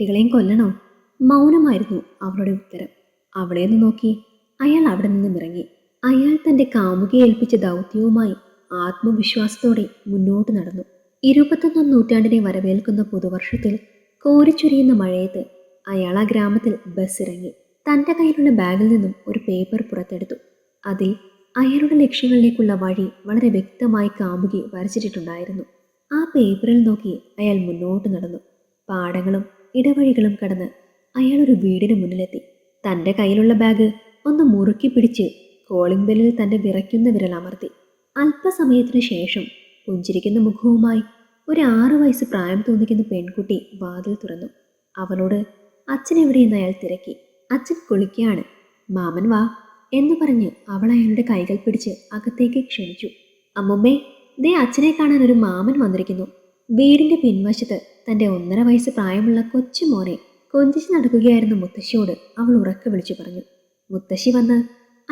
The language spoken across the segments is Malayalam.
കുട്ടികളെയും കൊല്ലണോ? മൗനമായിരുന്നു അവളുടെ ഉത്തരം. അവളെ ഒന്ന് നോക്കി. അയാൾ അവിടെ നിന്നും ഇറങ്ങി. അയാൾ തന്റെ കാമുകിയെ ഏൽപ്പിച്ച ദൗത്യവുമായി ആത്മവിശ്വാസത്തോടെ മുന്നോട്ട് നടന്നു. ഇരുപത്തൊന്നാം നൂറ്റാണ്ടിനെ വരവേൽക്കുന്ന പുതുവർഷത്തിൽ കോരിച്ചൊരിയുന്ന മഴയത്ത് അയാൾ ആ ഗ്രാമത്തിൽ ബസ് ഇറങ്ങി. തന്റെ കയ്യിലുള്ള ബാഗിൽ നിന്നും ഒരു പേപ്പർ പുറത്തെടുത്തു. അതിൽ അയാളുടെ ലക്ഷ്യങ്ങളിലേക്കുള്ള വഴി വളരെ വ്യക്തമായി കാമുകി വരച്ചിട്ടുണ്ടായിരുന്നു. ആ പേപ്പറിൽ നോക്കി അയാൾ മുന്നോട്ട് നടന്നു. പാടങ്ങളും ഇടവഴികളും കടന്ന് അയാൾ ഒരു വീടിന് മുന്നിലെത്തി. തന്റെ കയ്യിലുള്ള ബാഗ് ഒന്ന് മുറുക്കി പിടിച്ച് കോളിംഗ് ബെല്ലിൽ തന്റെ വിറയ്ക്കുന്ന വിരൽ അമർത്തി. അല്പസമയത്തിനു ശേഷം പുഞ്ചിരിക്കുന്ന മുഖവുമായി ഒരു ആറു വയസ്സ് പ്രായം തോന്നിക്കുന്ന പെൺകുട്ടി വാതിൽ തുറന്നു. അവനോട് അച്ഛൻ എവിടെയെന്ന് അയാൾ തിരക്കി. അച്ഛൻ കുളിക്കുകയാണ്. മാമൻ വാ എന്ന് പറഞ്ഞ് അവൾ അയാളുടെ കൈകൾ പിടിച്ച് അകത്തേക്ക് ക്ഷണിച്ചു. അമ്മുമ്മേ ദേ അച്ഛനെ കാണാൻ ഒരു മാമൻ വന്നിരിക്കുന്നു. വീടിന്റെ പിൻവശത്ത് തന്റെ ഒന്നര വയസ്സ് പ്രായമുള്ള കൊച്ചുമോനെ കൊഞ്ചിച്ച് നടക്കുകയായിരുന്ന മുത്തശ്ശിയോട് അവൾ ഉറക്കെ വിളിച്ചു പറഞ്ഞു. മുത്തശ്ശി വന്ന്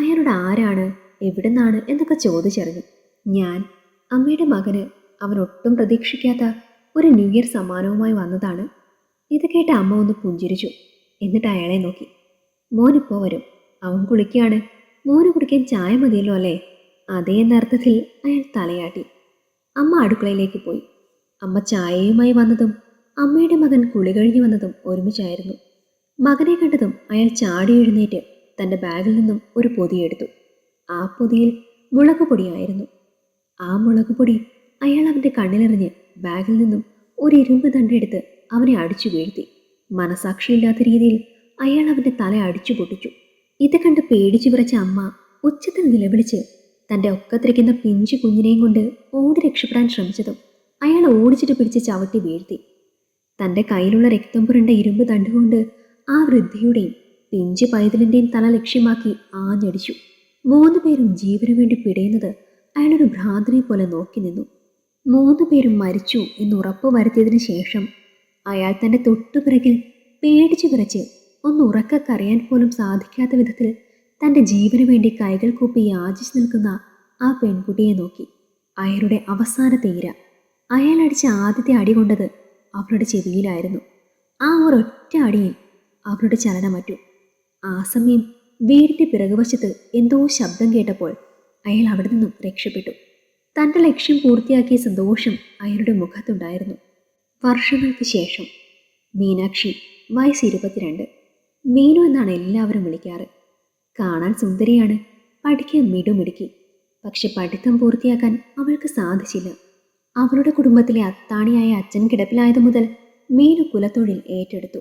അയാളുടെ ആരാണ്? എവിടുന്നാണ്? എന്നൊക്കെ ചോദിച്ചറിഞ്ഞു. ഞാൻ അമ്മയുടെ മകന് അവൻ ഒട്ടും പ്രതീക്ഷിക്കാത്ത ഒരു ന്യൂ ഇയർ സമ്മാനവുമായി വന്നതാണ്. ഇത് കേട്ട അമ്മ ഒന്ന് പുഞ്ചിരിച്ചു. എന്നിട്ട് അയാളെ നോക്കി. മോനിപ്പോൾ വരും. അവൻ കുളിക്കുകയാണ്. മോന് കുടിക്കാൻ ചായ മതിയല്ലോ അല്ലേ? അതേ എന്നർത്ഥത്തിൽ അയാൾ തലയാട്ടി. അമ്മ അടുക്കളയിലേക്ക് പോയി. അമ്മ ചായയുമായി വന്നതും അമ്മയുടെ മകൻ കുളി കഴിഞ്ഞു വന്നതും ഒരുമിച്ചായിരുന്നു. മകനെ കണ്ടതും അയാൾ ചാടി എഴുന്നേറ്റ് തന്റെ ബാഗിൽ നിന്നും ഒരു പൊതിയെടുത്തു ആ പൊതിയിൽ മുളക് പൊടിയായിരുന്നു. ആ മുളക് പൊടി അയാൾ അവന്റെ കണ്ണിലെറിഞ്ഞ് ബാഗിൽ നിന്നും ഒരു ഇരുമ്പ് തണ്ടെടുത്ത് അവനെ അടിച്ചു വീഴ്ത്തി. മനസാക്ഷിയില്ലാത്ത രീതിയിൽ അയാൾ അവന്റെ തല അടിച്ചു പൊട്ടിച്ചു. ഇത് കണ്ട് പേടിച്ചു വിറച്ച അമ്മ ഉച്ചത്തിൽ നിലവിളിച്ച് തന്റെ ഒക്കത്തിരിക്കുന്ന പിഞ്ചു കുഞ്ഞിനെയും കൊണ്ട് ഓടി രക്ഷപ്പെടാൻ ശ്രമിച്ചതും അയാൾ ഓടിച്ചിട്ട് പിടിച്ച് ചവിട്ടി വീഴ്ത്തി. തന്റെ കയ്യിലുള്ള രക്തം പുരണ്ട ഇരുമ്പ് തണ്ടുകൊണ്ട് ആ വൃദ്ധയുടെയും പിഞ്ചു പൈതലിന്റെയും തല ലക്ഷ്യമാക്കി ആഞ്ഞടിച്ചു. മൂന്ന് പേരും ജീവനു വേണ്ടി പിടയുന്നത് അയാളൊരു ഭ്രാന്തനെ പോലെ നോക്കി നിന്നു. മൂന്ന് പേരും മരിച്ചു എന്ന് ഉറപ്പ് വരുത്തിയതിന് ശേഷം അയാൾ തന്റെ തൊട്ടുപിറകിൽ പേടിച്ചു വിറച്ച് ഒന്ന് ഉറക്കക്കറിയാൻ പോലും സാധിക്കാത്ത വിധത്തിൽ തന്റെ ജീവന് വേണ്ടി കൈകൾ കൂപ്പി യാചിച്ചു നിൽക്കുന്ന ആ പെൺകുട്ടിയെ നോക്കി. അയാളുടെ അവസാന തീര അയാൾ അടിച്ച ആദ്യത്തെ അടി കൊണ്ടത് അവളുടെ ചെവിയിലായിരുന്നു. ആ ഒരൊറ്റ അടിയിൽ അവളുടെ ചലനമറ്റു. ആ സമയം വീടിന്റെ പിറകുവശത്ത് എന്തോ ശബ്ദം കേട്ടപ്പോൾ അയാൾ അവിടെ നിന്നും രക്ഷപ്പെട്ടു. തന്റെ ലക്ഷ്യം പൂർത്തിയാക്കിയ സന്തോഷം അയാളുടെ മുഖത്തുണ്ടായിരുന്നു. വർഷങ്ങൾക്ക് ശേഷം മീനാക്ഷി വയസ്സ് ഇരുപത്തിരണ്ട്. മീനു എന്നാണ് എല്ലാവരും വിളിക്കാറ്. കാണാൻ സുന്ദരിയാണ് പഠിക്കാൻ മിടുമിടുക്കി. പക്ഷെ പഠിത്തം പൂർത്തിയാക്കാൻ അവൾക്ക് സാധിച്ചില്ല. അവളുടെ കുടുംബത്തിലെ അത്താണിയായ അച്ഛൻ കിടപ്പിലായതു മുതൽ മീനു കുലത്തൊഴിൽ ഏറ്റെടുത്തു.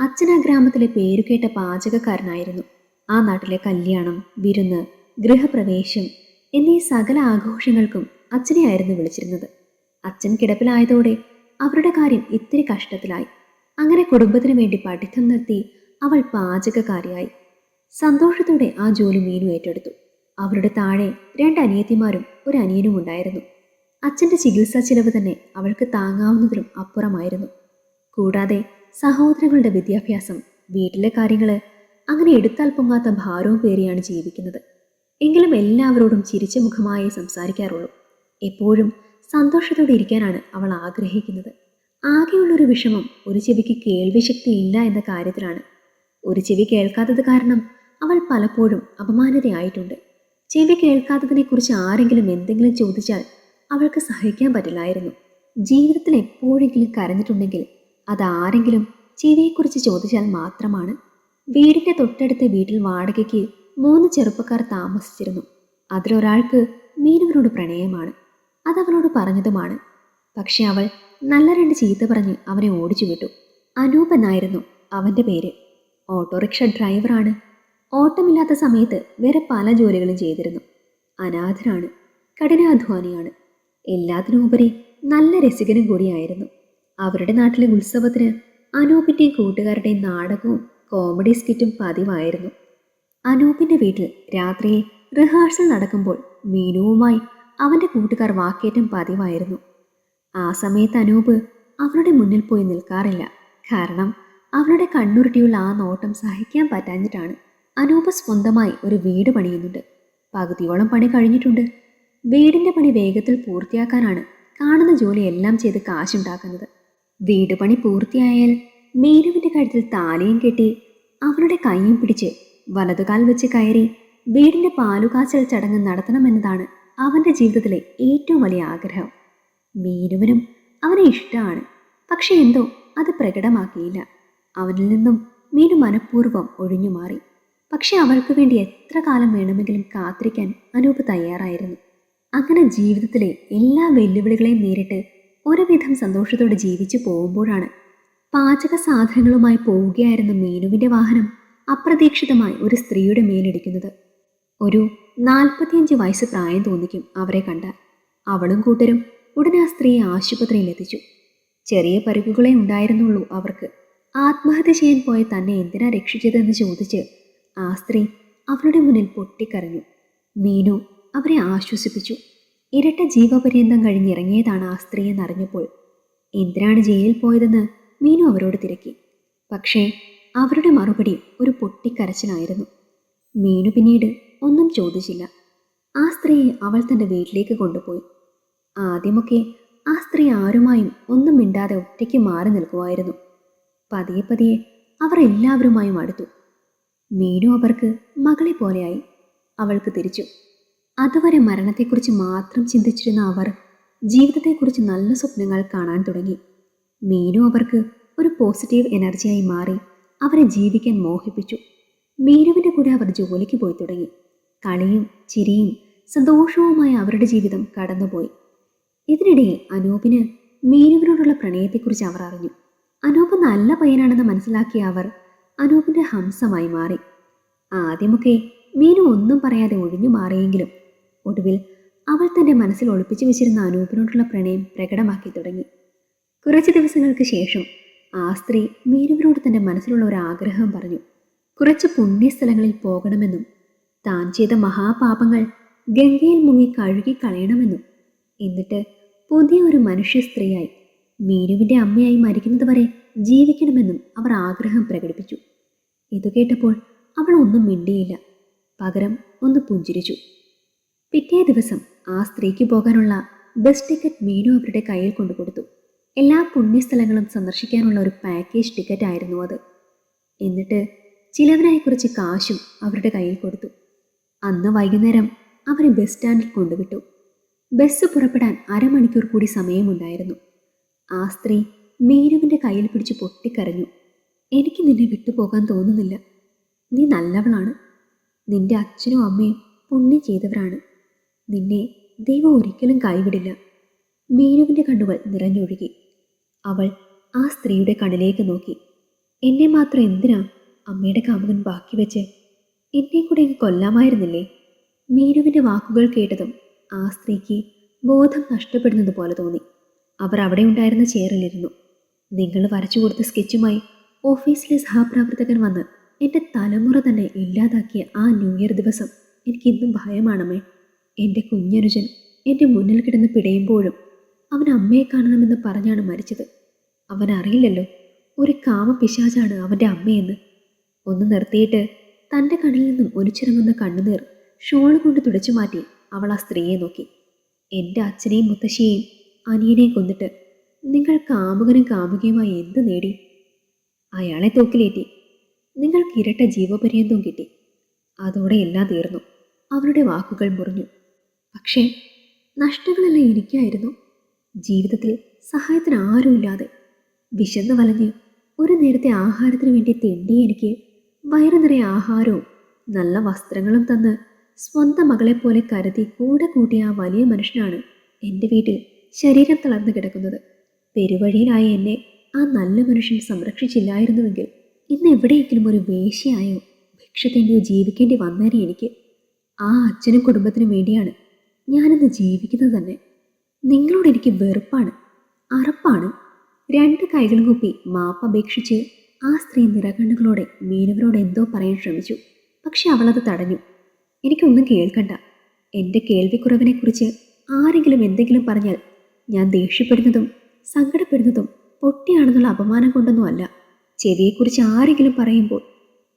അച്ഛൻ ആ ഗ്രാമത്തിലെ പേരുകേട്ട പാചകക്കാരനായിരുന്നു. ആ നാട്ടിലെ കല്യാണം വിരുന്ന് ഗൃഹപ്രവേശം എന്നീ സകല ആഘോഷങ്ങൾക്കും അച്ഛനെയായിരുന്നു വിളിച്ചിരുന്നത്. അച്ഛൻ കിടപ്പിലായതോടെ അവരുടെ കാര്യം ഇത്തിരി കഷ്ടത്തിലായി. അങ്ങനെ കുടുംബത്തിനു വേണ്ടി പഠിത്തം നിർത്തി അവൾ പാചകക്കാരിയായി. സന്തോഷത്തോടെ ആ ജോലി മീനു ഏറ്റെടുത്തു. അവരുടെ താഴെ രണ്ട് അനിയത്തിമാരും ഒരു അനിയനും ഉണ്ടായിരുന്നു അച്ഛന്റെ ചികിത്സാ ചിലവ് തന്നെ അവൾക്ക് താങ്ങാവുന്നതിലും അപ്പുറമായിരുന്നു. കൂടാതെ സഹോദരങ്ങളുടെ വിദ്യാഭ്യാസം വീട്ടിലെ കാര്യങ്ങൾ അങ്ങനെ എടുത്താൽ പൊങ്ങാത്ത ഭാരവും പേറിയാണ് ജീവിക്കുന്നത്. എങ്കിലും എല്ലാവരോടും ചിരിച്ച മുഖമായേ സംസാരിക്കാറുള്ളൂ. എപ്പോഴും സന്തോഷത്തോടെ ഇരിക്കാനാണ് അവൾ ആഗ്രഹിക്കുന്നത്. ആകെയുള്ളൊരു വിഷമം ഒരു ചെവിക്ക് കേൾവിശക്തി ഇല്ല എന്ന കാര്യത്തിലാണ്. ഒരു ചെവി കേൾക്കാത്തത് കാരണം അവൾ പലപ്പോഴും അപമാനതയായിട്ടുണ്ട്. ചെവി കേൾക്കാത്തതിനെക്കുറിച്ച് ആരെങ്കിലും എന്തെങ്കിലും ചോദിച്ചാൽ അവൾക്ക് സഹിക്കാൻ പറ്റില്ലായിരുന്നു. ജീവിതത്തിൽ എപ്പോഴെങ്കിലും കരഞ്ഞിട്ടുണ്ടെങ്കിൽ അതാരെങ്കിലും ചെവിയെക്കുറിച്ച് ചോദിച്ചാൽ മാത്രമാണ്. വീടിന്റെ തൊട്ടടുത്ത വീട്ടിൽ വാടകയ്ക്ക് മൂന്ന് ചെറുപ്പക്കാർ താമസിച്ചിരുന്നു. അതിലൊരാൾക്ക് മീനുവിനോട് പ്രണയമാണ്. അതവനോട് പറഞ്ഞതുമാണ്. പക്ഷെ അവൾ നല്ല രണ്ട് ചീത്ത പറഞ്ഞ് അവനെ ഓടിച്ചു വിട്ടു അനൂപ് എന്നായിരുന്നു അവന്റെ പേര്. ഓട്ടോറിക്ഷ ഡ്രൈവറാണ്. ഓട്ടമില്ലാത്ത സമയത്ത് വേറെ പല ജോലികളും ചെയ്തിരുന്നു. അനാഥനാണ്. കഠിനാധ്വാനിയാണ്. എല്ലാത്തിനുമുപരി നല്ല രസികനും കൂടിയായിരുന്നു. അവരുടെ നാട്ടിലെ ഉത്സവത്തിന് അനൂപിന്റെയും കൂട്ടുകാരുടെയും നാടകവും കോമഡി സ്കിറ്റും പതിവായിരുന്നു. അനൂപിന്റെ വീട്ടിൽ രാത്രിയിൽ റിഹേഴ്സൽ നടക്കുമ്പോൾ മീനുവുമായി അവന്റെ കൂട്ടുകാർ വാക്കേറ്റം പതിവായിരുന്നു. ആ സമയത്ത് അനൂപ് അവരുടെ മുന്നിൽ പോയി നിൽക്കാറില്ല. കാരണം അവരുടെ കണ്ണുരുട്ടിയുള്ള ആ നോട്ടം സഹിക്കാൻ പറ്റാഞ്ഞിട്ടാണ് അനൂപ് സ്വന്തമായി ഒരു വീട് പണിയുന്നുണ്ട്. പകുതിയോളം പണി കഴിഞ്ഞിട്ടുണ്ട്. വീടിന്റെ പണി വേഗത്തിൽ പൂർത്തിയാക്കാനാണ് കാണുന്ന ജോലി എല്ലാം ചെയ്ത് കാശുണ്ടാക്കുന്നത്. വീട് പണി പൂർത്തിയായാൽ മീനുവിന്റെ കഴുത്തിൽ താലിയും കെട്ടി അവളുടെ കൈയും പിടിച്ച് വലതുകാൽ വെച്ച് കയറി വീടിന്റെ പാലുകാച്ചൽ ചടങ്ങ് നടത്തണമെന്നതാണ് അവന്റെ ജീവിതത്തിലെ ഏറ്റവും വലിയ ആഗ്രഹം. മീനുവിനും അവനെ ഇഷ്ടമാണ്. പക്ഷെ എന്തോ അത് പ്രകടമാക്കിയില്ല. അവനിൽ നിന്നും മീനു മനഃപൂർവം ഒഴിഞ്ഞു മാറി പക്ഷെ അവൾക്ക് വേണ്ടി എത്ര കാലം വേണമെങ്കിലും കാത്തിരിക്കാൻ അനൂപ് തയ്യാറായിരുന്നു. അങ്ങനെ ജീവിതത്തിലെ എല്ലാ വെല്ലുവിളികളെയും നേരിട്ട് ഒരുവിധം സന്തോഷത്തോടെ ജീവിച്ചു പോകുമ്പോഴാണ് പാചക സാധനങ്ങളുമായി പോവുകയായിരുന്ന മീനുവിന്റെ വാഹനം അപ്രതീക്ഷിതമായി ഒരു സ്ത്രീയുടെ മേലിടിക്കുന്നത്. ഒരു നാൽപ്പത്തിയഞ്ച് വയസ്സ് പ്രായം തോന്നിക്കും അവരെ കണ്ടാൽ അവളും കൂട്ടരും ഉടനെ ആ സ്ത്രീയെ ആശുപത്രിയിൽ എത്തിച്ചു. ചെറിയ പരുക്കുകളെ ഉണ്ടായിരുന്നുള്ളൂ അവർക്ക്. ആത്മഹത്യ ചെയ്യാൻ പോയ തന്നെ എന്തിനാ രക്ഷിച്ചതെന്ന് ചോദിച്ച് ആ സ്ത്രീ അവളുടെ മുന്നിൽ പൊട്ടിക്കരഞ്ഞു. മീനു അവരെ ആശ്വസിപ്പിച്ചു. ഇരട്ട ജീവപര്യന്തം കഴിഞ്ഞിറങ്ങിയതാണ് ആ സ്ത്രീ എന്നറിഞ്ഞപ്പോൾ. എന്തിനാണ് ജയിലിൽ പോയതെന്ന് മീനു അവരോട് തിരക്കി. പക്ഷേ അവരുടെ മറുപടി ഒരു പൊട്ടിക്കരച്ചിലായിരുന്നു. മീനു പിന്നീട് ഒന്നും ചോദിച്ചില്ല. ആ സ്ത്രീയെ അവൾ തന്റെ വീട്ടിലേക്ക് കൊണ്ടുപോയി. ആദ്യമൊക്കെ ആ സ്ത്രീ ആരുമായും ഒന്നും മിണ്ടാതെ ഒറ്റയ്ക്ക് മാറി നിൽക്കുമായിരുന്നു. പതിയെ പതിയെ അവർ എല്ലാവരുമായും അടുത്തു. മീനു അവർക്ക് മകളെ പോലെയായി. അവൾക്ക് തിരിച്ചു. അതുവരെ മരണത്തെക്കുറിച്ച് മാത്രം ചിന്തിച്ചിരുന്ന അവർ ജീവിതത്തെക്കുറിച്ച് നല്ല സ്വപ്നങ്ങൾ കാണാൻ തുടങ്ങി. മീനു അവർക്ക് ഒരു പോസിറ്റീവ് എനർജിയായി മാറി അവരെ ജീവിക്കാൻ മോഹിപ്പിച്ചു. മീനുവിന്റെ കൂടെ അവർ ജോലിക്ക് പോയി തുടങ്ങി. കളിയും ചിരിയും സന്തോഷവുമായ അവരുടെ ജീവിതം കടന്നുപോയി. ഇതിനിടയിൽ അനൂപിന് മീനുവിനോടുള്ള പ്രണയത്തെക്കുറിച്ച് അവർ അറിഞ്ഞു. അനൂപ് നല്ല പയ്യനാണെന്ന് മനസ്സിലാക്കിയ അവർ അനൂപിന്റെ ഹംസമായി മാറി. ആദ്യമൊക്കെ മീനു ഒന്നും പറയാതെ ഒഴിഞ്ഞു മാറിയെങ്കിലും ഒടുവിൽ അവൾ തന്റെ മനസ്സിൽ ഒളിപ്പിച്ചു വെച്ചിരുന്ന അനൂപിനോടുള്ള പ്രണയം പ്രകടമാക്കി തുടങ്ങി. കുറച്ച് ദിവസങ്ങൾക്ക് ശേഷം ആ സ്ത്രീ മീനുവിനോട് തന്റെ മനസ്സിലുള്ള ഒരു ആഗ്രഹം പറഞ്ഞു. കുറച്ച് പുണ്യസ്ഥലങ്ങളിൽ പോകണമെന്നും താൻ ചെയ്ത മഹാപാപങ്ങൾ ഗംഗയിൽ മുങ്ങി കഴുകി കളയണമെന്നും എന്നിട്ട് പുതിയ ഒരു മനുഷ്യ സ്ത്രീയായി മീനുവിന്റെ അമ്മയായി മരിക്കുന്നത് വരെ ജീവിക്കണമെന്നും അവർ ആഗ്രഹം പ്രകടിപ്പിച്ചു. ഇത് കേട്ടപ്പോൾ അവൾ ഒന്നും മിണ്ടിയില്ല. പകരം ഒന്ന് പുഞ്ചിരിച്ചു. പിറ്റേ ദിവസം ആ സ്ത്രീക്ക് പോകാനുള്ള ബസ് ടിക്കറ്റ് മീനു അവരുടെ കയ്യിൽ കൊണ്ടു കൊടുത്തു എല്ലാ പുണ്യസ്ഥലങ്ങളും സന്ദർശിക്കാനുള്ള ഒരു പാക്കേജ് ടിക്കറ്റ് ആയിരുന്നു അത്. എന്നിട്ട് ചിലവിനായി കുറച്ച് കാശും അവരുടെ കയ്യിൽ കൊടുത്തു. അന്ന് വൈകുന്നേരം അവരെ ബസ് സ്റ്റാൻഡിൽ കൊണ്ടുവിട്ടു. ബസ് പുറപ്പെടാൻ അരമണിക്കൂർ കൂടി സമയമുണ്ടായിരുന്നു. ആ സ്ത്രീ മീനുവിന്റെ കയ്യിൽ പിടിച്ച് പൊട്ടിക്കരഞ്ഞു. എനിക്ക് നിന്നെ വിട്ടുപോകാൻ തോന്നുന്നില്ല. നീ നല്ലവളാണ്. നിന്റെ അച്ഛനും അമ്മയും പുണ്യം ചെയ്തവരാണ്. നിന്നെ ദൈവം ഒരിക്കലും കൈവിടില്ല. മീനുവിന്റെ കണ്ണുകൾ നിറഞ്ഞൊഴുകി. അവൾ ആ സ്ത്രീയുടെ കണ്ണിലേക്ക് നോക്കി. എന്നെ മാത്രം എന്തിനാ അമ്മയുടെ കാമുകൻ ബാക്കി വെച്ച്? എന്നെ കൂടെ എനിക്ക് കൊല്ലാമായിരുന്നില്ലേ? മീനുവിന്റെ വാക്കുകൾ കേട്ടതും ആ സ്ത്രീക്ക് ബോധം നഷ്ടപ്പെടുന്നത് പോലെ തോന്നി. അവർ അവിടെ ഉണ്ടായിരുന്ന ചെയറിലിരുന്നു. നിങ്ങൾ വരച്ചു കൊടുത്ത സ്കെച്ചുമായി ഓഫീസിലെ സഹപ്രവർത്തകൻ വന്ന് എന്റെ തലമുറ തന്നെ ഇല്ലാതാക്കിയ ആ ന്യൂ ഇയർ ദിവസം എനിക്കിന്നും ഭയമാണമേ എന്റെ കുഞ്ഞനുജൻ എന്റെ മുന്നിൽ കിടന്ന് പിടയുമ്പോഴും അവൻ അമ്മയെ കാണണമെന്ന് പറഞ്ഞാണ് മരിച്ചത്. അവൻ അറിയില്ലല്ലോ ഒരു കാമ പിശാചാണ് അവന്റെ അമ്മയെന്ന്. ഒന്ന് നിർത്തിയിട്ട് തന്റെ കണ്ണിൽ നിന്നും ഒലിച്ചിറങ്ങുന്ന കണ്ണുനീർ ഷോൾ കൊണ്ട് തുടച്ചു മാറ്റി അവൾ ആ സ്ത്രീയെ നോക്കി. എന്റെ അച്ഛനെയും മുത്തശ്ശിയെയും അനിയനെയും കൊന്നിട്ട് നിങ്ങൾ കാമുകനും കാമുകയുമായി എന്ത് നേടി? അയാളെ തോക്കിലേറ്റി. നിങ്ങൾക്ക് ഇരട്ട ജീവപര്യന്തവും കിട്ടി. അതോടെ എല്ലാം തീർന്നു. അവരുടെ വാക്കുകൾ മുറിഞ്ഞു. പക്ഷേ നഷ്ടങ്ങളെല്ലാം എനിക്കായിരുന്നു ജീവിതത്തിൽ സഹായത്തിന് ആരുമില്ലാതെ വിശന്ന് വലഞ്ഞ് ഒരു നേരത്തെ ആഹാരത്തിന് വേണ്ടി തെണ്ടി എനിക്ക് വയറു നിറയെ ആഹാരവും നല്ല വസ്ത്രങ്ങളും തന്ന് സ്വന്തം മകളെ പോലെ കരുതി കൂടെ കൂട്ടിയ ആ വലിയ മനുഷ്യനാണ് എന്റെ വീട്ടിൽ ശരീരം തളർന്നു കിടക്കുന്നത്. പെരുവഴിയിലായ എന്നെ ആ നല്ല മനുഷ്യൻ സംരക്ഷിച്ചില്ലായിരുന്നുവെങ്കിൽ ഇന്ന് എവിടെയെങ്കിലും ഒരു വേശ്യയായോ ഭിക്ഷ തേണ്ടിയോ ജീവിക്കേണ്ടി വന്നേനെ എനിക്ക്. ആ അച്ഛനും കുടുംബത്തിനും വേണ്ടിയാണ് ഞാനിന്ന് ജീവിക്കുന്നത് തന്നെ നിങ്ങളോട് എനിക്ക് വെറുപ്പാണ് അറപ്പാണ്. രണ്ട് കൈകളും കൂപ്പി മാപ്പപേക്ഷിച്ച് ആ സ്ത്രീ നിറകണ്ണുകളോടെ മീനവരോട് എന്തോ പറയാൻ ശ്രമിച്ചു. പക്ഷെ അവളത് തടഞ്ഞു. എനിക്കൊന്നും കേൾക്കണ്ട. എന്റെ കേൾവിക്കുറവിനെക്കുറിച്ച് ആരെങ്കിലും എന്തെങ്കിലും പറഞ്ഞാൽ ഞാൻ ദേഷ്യപ്പെടുന്നതും സങ്കടപ്പെടുന്നതും പൊട്ടിയാണെന്നുള്ള അപമാനം കൊണ്ടൊന്നും അല്ല. ചെവിയെക്കുറിച്ച് ആരെങ്കിലും പറയുമ്പോൾ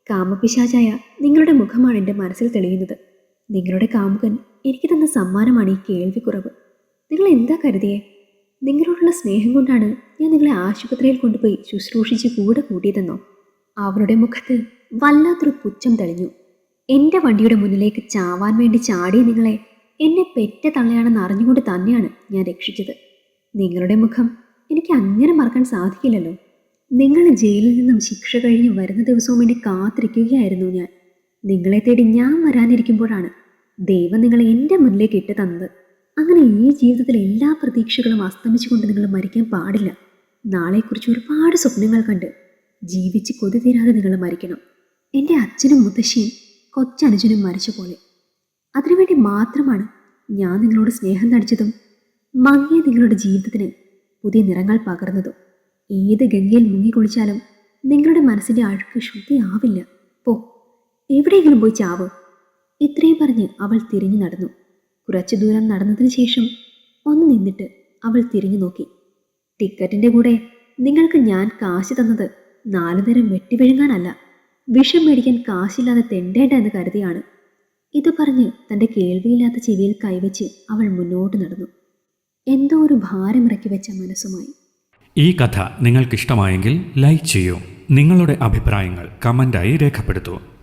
കാമപിശാചായ നിങ്ങളുടെ മുഖമാണ് എന്റെ മനസ്സിൽ തെളിയുന്നത്. നിങ്ങളുടെ കാമുകൻ എനിക്ക് തന്ന സമ്മാനമാണ് ഈ കേൾവിക്കുറവ്? നിങ്ങൾ എന്താ കരുതിയേ? നിങ്ങളോടുള്ള സ്നേഹം കൊണ്ടാണ് ഞാൻ നിങ്ങളെ ആശുപത്രിയിൽ കൊണ്ടുപോയി ശുശ്രൂഷിച്ച് കൂടെ കൂട്ടിയതെന്നോ? അവരുടെ മുഖത്ത് വല്ലാത്തൊരു പുച്ഛം തെളിഞ്ഞു. എന്റെ വണ്ടിയുടെ മുന്നിലേക്ക് ചാവാൻ വേണ്ടി ചാടിയ നിങ്ങളെ എന്നെ പെറ്റ തള്ളയാണെന്ന് അറിഞ്ഞുകൊണ്ട് തന്നെയാണ് ഞാൻ രക്ഷിച്ചത്. നിങ്ങളുടെ മുഖം എനിക്ക് അങ്ങനെ മറക്കാൻ സാധിക്കില്ലല്ലോ. നിങ്ങൾ ജയിലിൽ നിന്നും ശിക്ഷ കഴിഞ്ഞ് വരുന്ന ദിവസവും വേണ്ടി കാത്തിരിക്കുകയായിരുന്നു ഞാൻ. നിങ്ങളെ തേടി ഞാൻ വരാനിരിക്കുമ്പോഴാണ് ദൈവം നിങ്ങളെ എന്റെ മുന്നിലേക്ക് ഇട്ട് തന്നത്. അങ്ങനെ ഈ ജീവിതത്തിലെ എല്ലാ പ്രതീക്ഷകളും അസ്തമിച്ചുകൊണ്ട് നിങ്ങൾ മരിക്കാൻ പാടില്ല. നാളെക്കുറിച്ച് ഒരുപാട് സ്വപ്നങ്ങൾ കണ്ട് ജീവിച്ച് കൊതി തീരാതെ നിങ്ങൾ മരിക്കണം. എന്റെ അച്ഛനും മുത്തശ്ശിയും കൊച്ചനുജനും മരിച്ച പോലെ അതിനുവേണ്ടി മാത്രമാണ് ഞാൻ നിങ്ങളോട് സ്നേഹം നടിച്ചതും മങ്ങിയ നിങ്ങളുടെ ജീവിതത്തിന് പുതിയ നിറങ്ങൾ പകർന്നതും. ഏത് ഗംഗയിൽ മുങ്ങിക്കുളിച്ചാലും നിങ്ങളുടെ മനസ്സിന്റെ അഴുക്ക് ശുദ്ധിയാവില്ല. പോ എവിടെയെങ്കിലും പോയി ചാവ്. ഇത്രയും പറഞ്ഞ് അവൾ തിരിഞ്ഞു നടന്നു. കുറച്ചു ദൂരം നടന്നതിന് ശേഷം ഒന്ന് നിന്നിട്ട് അവൾ തിരിഞ്ഞു നോക്കി. ടിക്കറ്റിന്റെ കൂടെ നിങ്ങൾക്ക് ഞാൻ കാശ് തന്നത് നാലു നേരം വെട്ടിവിഴുങ്ങാനല്ല വിഷം മേടിക്കാൻ കാശില്ലാതെ തെണ്ടേണ്ട എന്ന് കരുതിയാണ്. ഇത് പറഞ്ഞ് തന്റെ കേൾവിയില്ലാത്ത ചെവിയിൽ കൈവച്ച് അവൾ മുന്നോട്ട് നടന്നു. എന്തോ ഒരു ഭാരമിറക്കി വെച്ച മനസ്സുമായി. ഈ കഥ നിങ്ങൾക്കിഷ്ടമായെങ്കിൽ ലൈക്ക് ചെയ്യൂ. നിങ്ങളുടെ അഭിപ്രായങ്ങൾ കമന്റായി രേഖപ്പെടുത്തൂ.